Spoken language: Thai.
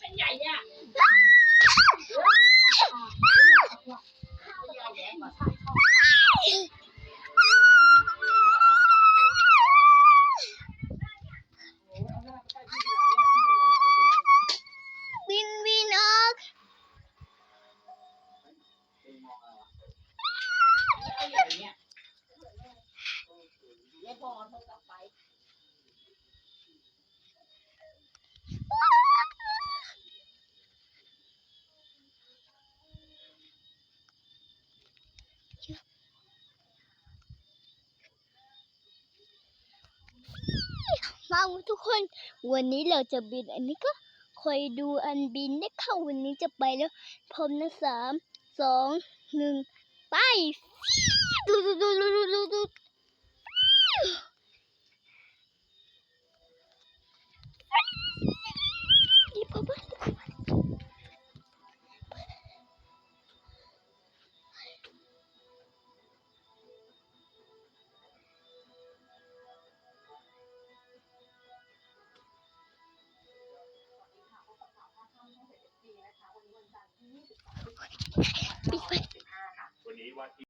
เป็นใหญ่เนี่ย พอเธอกลับไปมาทุกคน วันนี้เราจะบิน อันนี้ก็คอยดูอันบินได้เข้าวันนี้จะไปแล้ว พร้อมนะสามสองหนึ่งไปดูดูดูดูดูดู ปิดไปวันนี้วันที่